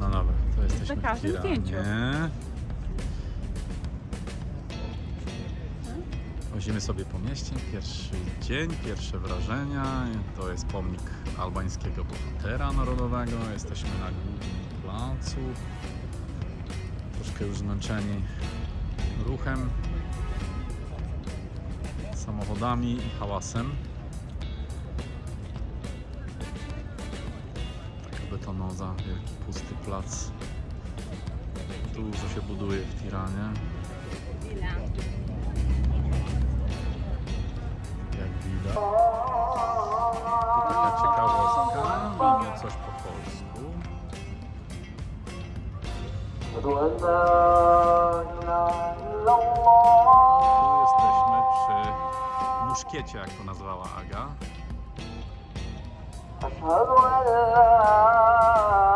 No dobra, to jesteśmy Na w każdym Tiranie. zdjęciu. Sobie po mieście, pierwszy dzień, pierwsze wrażenia. To jest pomnik albańskiego bohatera narodowego. Jesteśmy na głównym placu. Troszkę już zmęczeni ruchem, samochodami i hałasem. Kanoza, wielki pusty plac. Dużo się buduje w Tiranie. Jak widać. To taka ciekawostka, mamy coś po polsku. Tu jesteśmy przy muszkiecie, jak to nazwała Aga. أشهد أن لا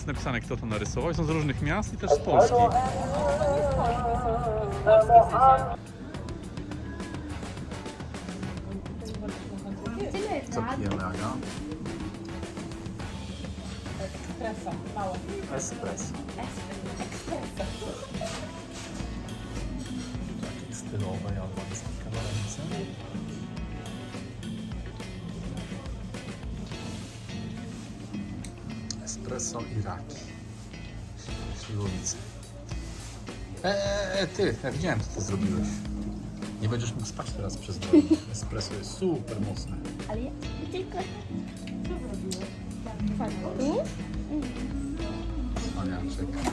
jest napisane, kto to narysował. Są z różnych miast i też z Polski. Co pijemy, Aga? Espresso, małe. Espresso. Takie stylowe albańskie Espresso i raki. Śliwowice. Eee, ty, ja widziałem, co ty zrobiłeś. Nie będziesz mógł spać teraz przez noc. Espresso jest super mocne. Ale ja tylko Cwaniaczek. Dobra.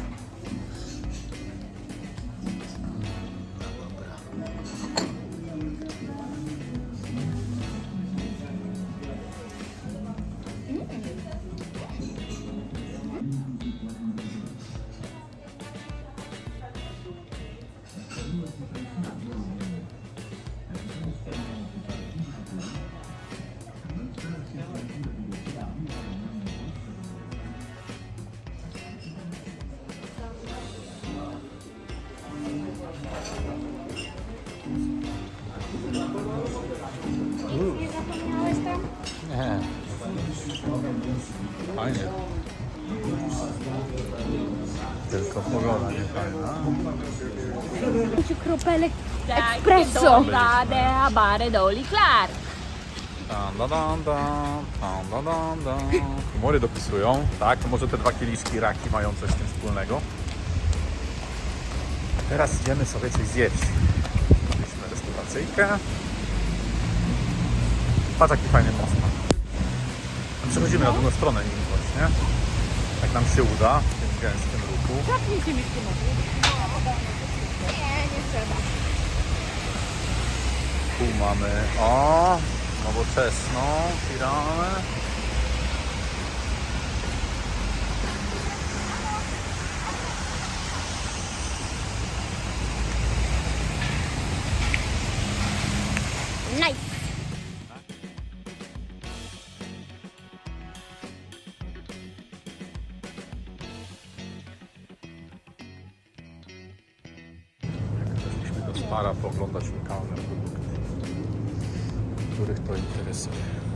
Tylko pogoda nie fajna. Pięciu kropelek espresso. de abare doli clar. Tam, da, dam, dam, tam, da, dam, dam. Humory dopisują, tak? To może te dwa kieliszki raki mają coś z tym wspólnego. Teraz idziemy sobie coś zjeść. Mieliśmy restauracyjkę. Patrz jaki fajny most Przechodzimy na drugą stronę nim właśnie. Jak nam się uda w tym gęstym ruchu. Zapnijcie mi w tym Nie, nie trzeba. Tu mamy, o, nowoczesną firanę. Spara pooglądać lokalne produkty, których to interesuje.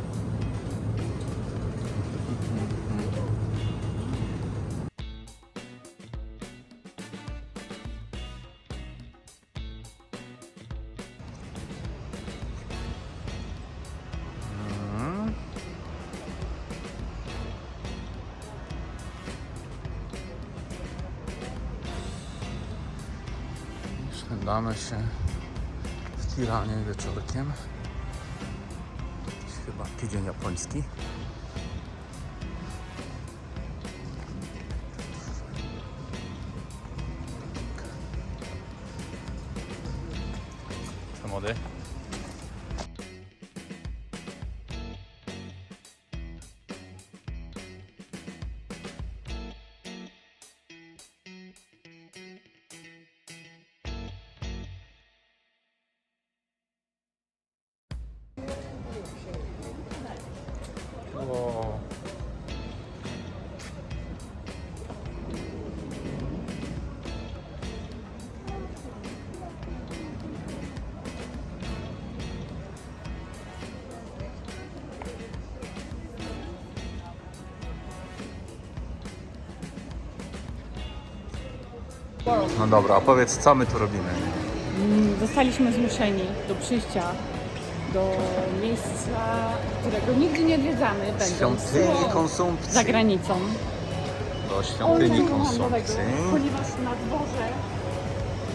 Szwendamy się w Tiranie wieczorkiem. Chyba tydzień japoński. Wow. No dobra, a powiedz, co my tu robimy? Mm, Zostaliśmy zmuszeni do przyjścia do miejsca, którego nigdy nie odwiedzamy, będąc Świątyni konsumpcji. za granicą. Do świątyni konsumpcji. Ponieważ na dworze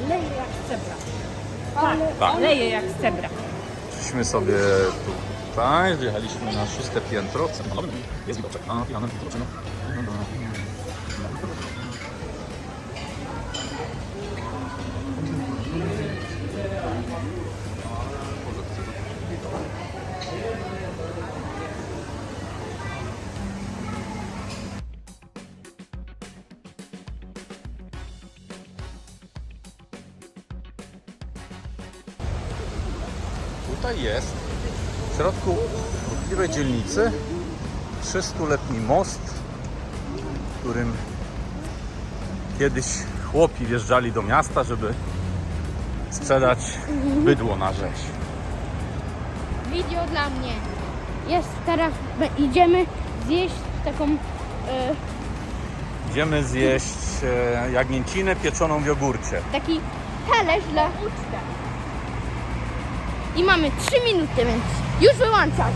leje jak cebra. Tak, Tak. leje jak cebra. Przyszliśmy sobie tutaj, wjechaliśmy na szóste piętro. Jest widoczek na Pilanem Widoczek. Tutaj jest w środku ruchliwej dzielnicy 300-letni most, którym kiedyś chłopi wjeżdżali do miasta, żeby sprzedać bydło na rzeź. Video dla mnie. Jest teraz, idziemy zjeść taką, e, Idziemy zjeść e, jagnięcinę pieczoną w jogurcie. taki talerz dla I mamy 3 minuty, więc już wyłączam.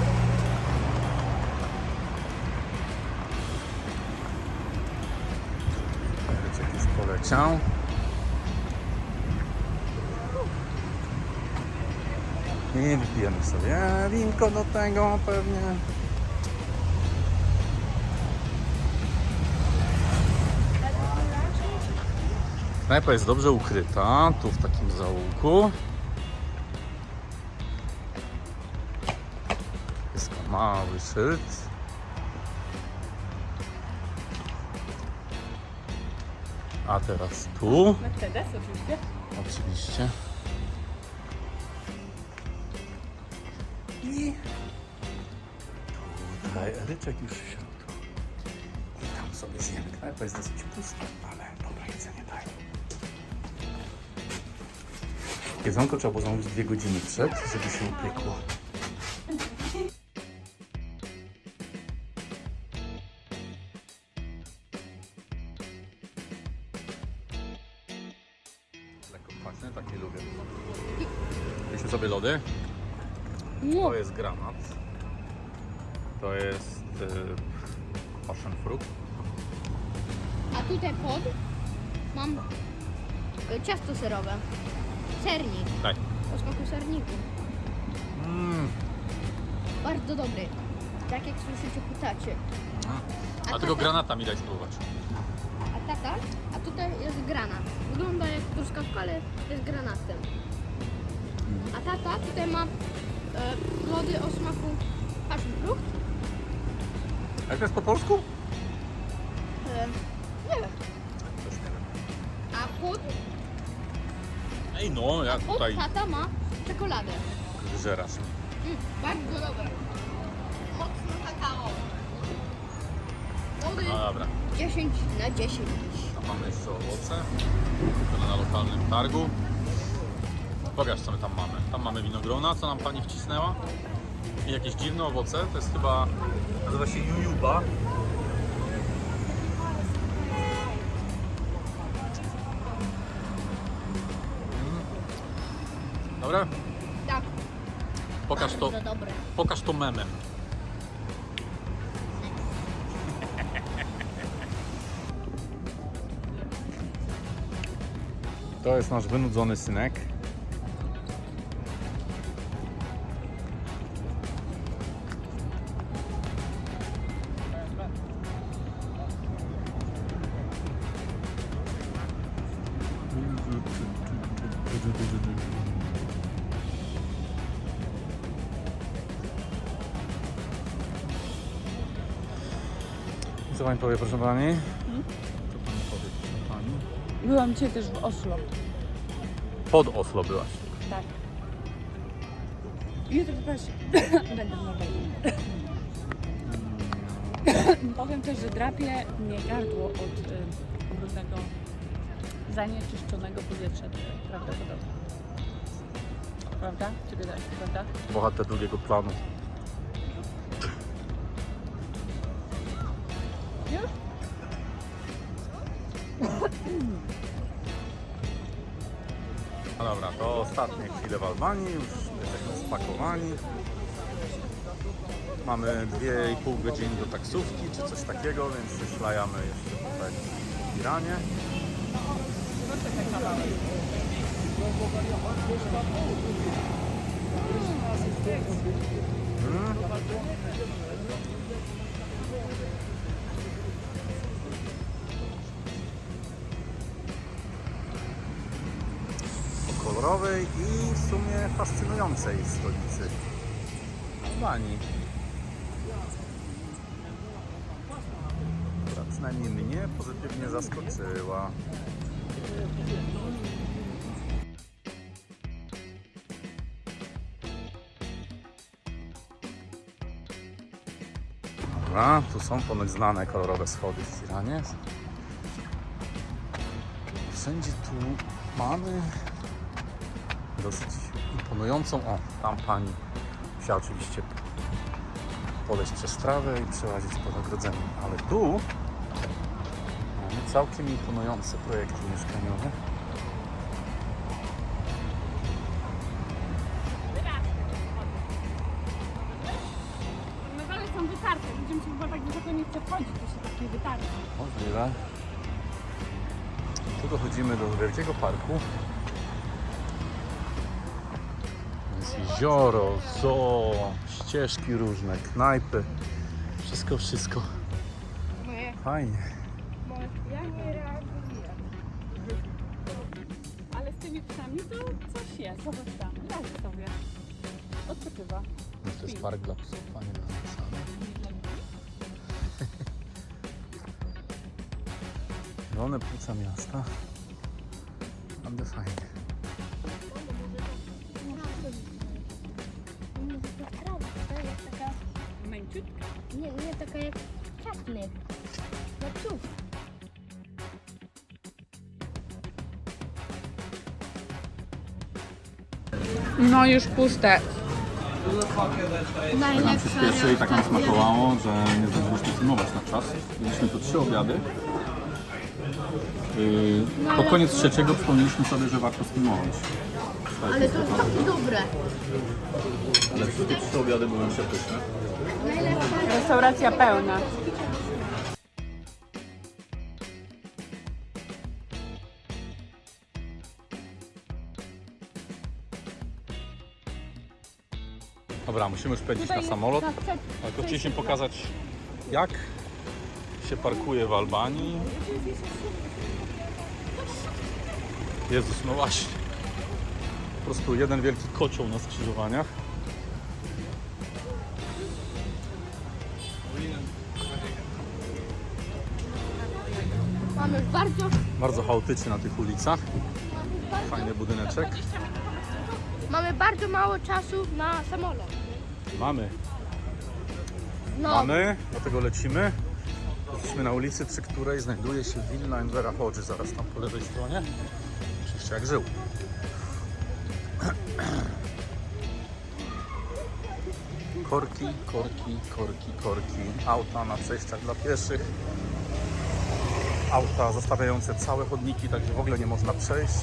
Ryczek już poleciał. I wypijemy sobie winko do tego pewnie. Knajpa jest dobrze ukryta, tu w takim zaułku. Mały szyld. A teraz tu. Mercedes oczywiście. Oczywiście. I tutaj Ryczek już w środku. I tam sobie zjemy. Knajpa jest dosyć pusta, ale dobre jedzenie daje. Jedzonko trzeba było zamówić dwie godziny przed, żeby się upiekło. Lekko kwaśne, tak nie lubię. Mieliśmy sobie lody. To jest granat. To jest yy, passion fruit. A tutaj pod mam e, ciasto serowe. Sernik. Daj. O smaku serniku. Mm. Bardzo dobry. Tak jak słyszycie po tacie. A tego granata mi daj spróbować. A tutaj jest granat. Wygląda jak truskawka, ale jest granatem. A tata tutaj ma e, lody o smaku passion fruit. Jak to jest po polsku? E, nie wiem. A pod, Ej no, ja pod tutaj tata ma czekoladę. żerasz. Mm, bardzo dobre. Dobra. 10 na 10. A mamy jeszcze owoce. Na lokalnym targu. Pokaż co my tam mamy. Tam mamy winogrona, co nam pani wcisnęła. I jakieś dziwne owoce. To jest chyba, nazywa się jujuba. Mm. Dobre? Tak, Pokaż to, bardzo dobre. pokaż to memem. To jest nasz wynudzony synek. Co pani powie, proszę pani? Pani? Byłam dzisiaj też w Oslo. Pod Oslo byłaś. Tak. Jutro też będę w Norwegii. Powiem też, że drapie mnie gardło od y, brudnego, zanieczyszczonego powietrza tutaj, prawdopodobnie. Prawda? Czy wydaje, prawda? Bohater drugiego planu. Dobra, to ostatnie chwile w Albanii, już jesteśmy spakowani. Mamy 2,5 godziny do taksówki czy coś takiego, więc się szlajamy jeszcze tutaj w Iranie. Mm. Kolorowej i w sumie fascynującej stolicy Albanii. Która przynajmniej mnie pozytywnie zaskoczyła. Dobra, tu są ponoć znane kolorowe schody w Iranie. Wszędzie tu mamy dosyć imponującą. O, tam pani musiała oczywiście podejść przez trawę i przełazić pod ogrodzeniem, ale tu mamy całkiem imponujące projekty mieszkaniowe. Medale są wytarte. Ludziom się chyba tak wysoko nie chce wchodzić, to się wytarte. Możliwe. Tu dochodzimy do wielkiego parku. Jest jezioro, zoo, ścieżki różne, knajpy. Wszystko, wszystko. Fajnie. ja nie reaguję. Ale z tymi psami to coś jest. Zobacz tam, leży sobie. Odpoczywa. No to jest park dla psów, a nie dla psa. Zielone płuca miasta. Naprawdę fajnie. Męciutka. nie, nie taka jak czapny. Dla psów. No już puste. Najlepsza Pierwsze i tak nam smakowało, że nie zdążyliśmy filmować na czas. Mieliśmy tu trzy obiady. Yy, pod koniec trzeciego przypomnieliśmy sobie, że warto sfilmować. Ale to jest takie dobre. Ale wszystkie trzy obiady były przepyszne. Najlepsza Restauracja pełna. Dobra, musimy już pędzić na samolot. Ale to chcieliśmy pokazać, jak się parkuje w Albanii. Jezus, no właśnie. Po prostu jeden wielki kocioł na skrzyżowaniach. Mamy bardzo, Bardzo chaotycznie na tych ulicach. Fajny budyneczek. mamy bardzo mało czasu na samolot. Mamy. No, Mamy, dlatego lecimy. Jesteśmy na ulicy, przy której znajduje się willa Envera Hodge, zaraz tam po lewej stronie. Oczywiście jak żył. Korki, korki, korki, korki. Auta na przejściach dla pieszych. Auta zostawiające całe chodniki, tak że w ogóle nie można przejść.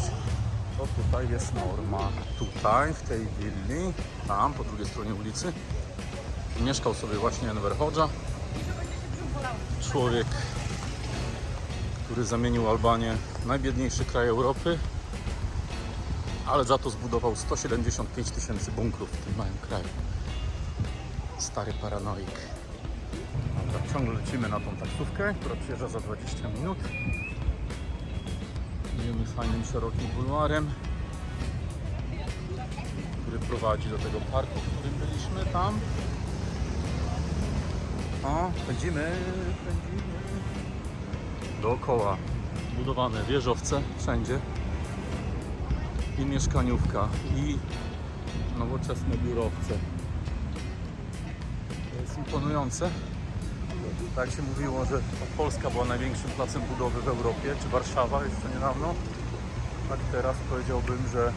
To tutaj jest norma. Tutaj, w tej willi, tam po drugiej stronie ulicy, mieszkał sobie właśnie Enver Hoxha. Człowiek, który zamienił Albanię w najbiedniejszy kraj Europy, ale za to zbudował 175 tysięcy bunkrów w tym małym kraju. Stary paranoik. Dobra, ciągle lecimy na tą taksówkę, która przyjeżdża za 20 minut. Idziemy fajnym, szerokim bulwarem, który prowadzi do tego parku, w którym byliśmy tam. O, pędzimy, pędzimy. Dookoła budowane wieżowce wszędzie. I mieszkaniówka, i nowoczesne biurowce. To jest imponujące. Tak się mówiło, że Polska była największym placem budowy w Europie, czy Warszawa jeszcze niedawno. Tak teraz powiedziałbym, że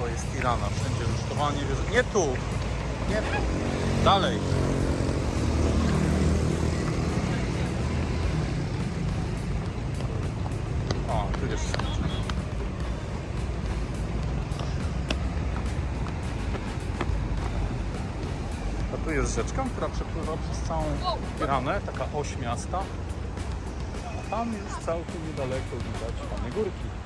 to jest Tirana. Wszędzie rusztowanie, wieże... Nie tu! Nie tu! Dalej! O, tu jeszcze. Jest rzeczka, która przepływa przez całą Tiranę, taka oś miasta. A tam już całkiem niedaleko widać Panie Górki.